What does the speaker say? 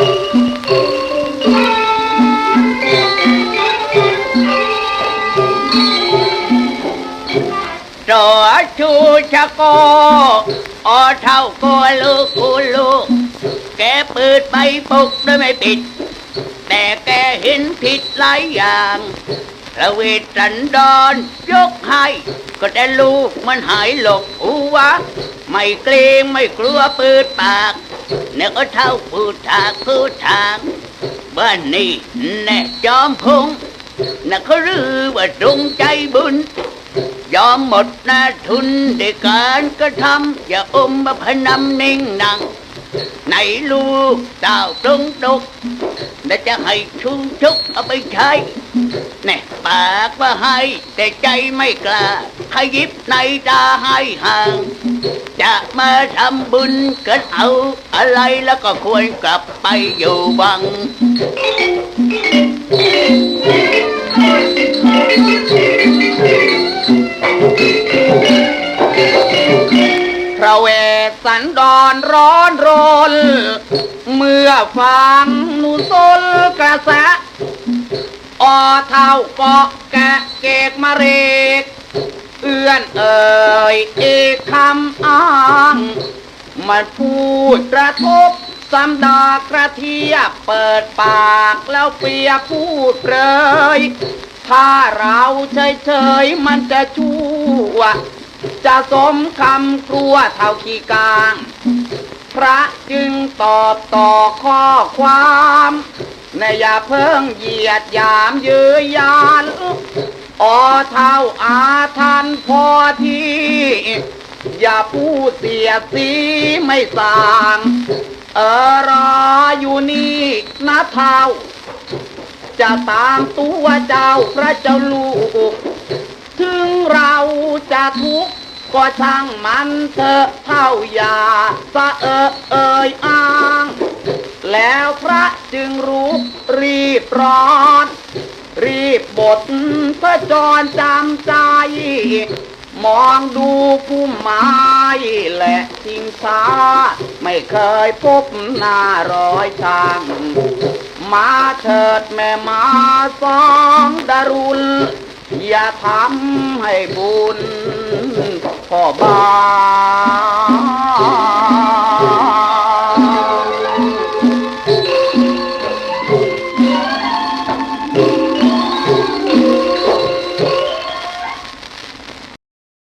รอชูชะโกออเท่าโกลูกกูลูก แกเปิดใบปลุกโดยไม่ปิด แต่แกเห็นผิดหลายอย่างระเวทสันดอนยกให้ ก็แต่ลูกมันหายหลบหัวะ ไม่เกรงไม่กลัวเปิดปาก เนี่ยก็เท่าพูดทากพูดทางบ้านนี้แน่จอมพงน่ะเขารือว่าจงใจบุญ ยอมหมดหน้าทุนในการกระทำอย่าอมมาพนำนิ่งนังไหนลูกเต่าตรงตกและจะให้ชุงชุกเอาไปใช้ แน่ปากว่าให้ แต่ใจไม่กล้าให้ยิบในตาให้ห่าง จะมาทำบุญกันเอา อะไรแล้วก็ควรกลับไปอยู่วัง พระเวสสันดรร้อนรน เมื่อฟังนุสลกระแส เท่าเกาะแกะเกกมาเรกเอื้อนเอ่ยเอกคำอ้างมันพูดกระทบสำดากระเทียบเปิดปากแล้วเปียกพูดเลย ถ้าเราเฉยๆมันจะชั่ว จะสมคำกลัวเท่าขี้กาง พระจึงตอบต่อข้อความ นอย่าเพิ่งเหยียดยามเยือยานออเท่าอาทันพอที่ อย่าพูดเสียสีไม่สาง เออรออยู่นี่นะเท่า จะตามตัวเจ้าพระเจ้าลูก ถึงเราจะทุกข์ ก็ช่างมันเถอะเท่าอย่าสะเออเอ่ยอ้าง แล้วพระจึงรู้รีบร้อน รีบบทพระจรจำใจ มองดูผู้ไม้และทิงช้า ไม่เคยพบหน้ารอยช่างมาเถิดแม่มาสองดารุณ อย่าทำให้บุญพ่อบา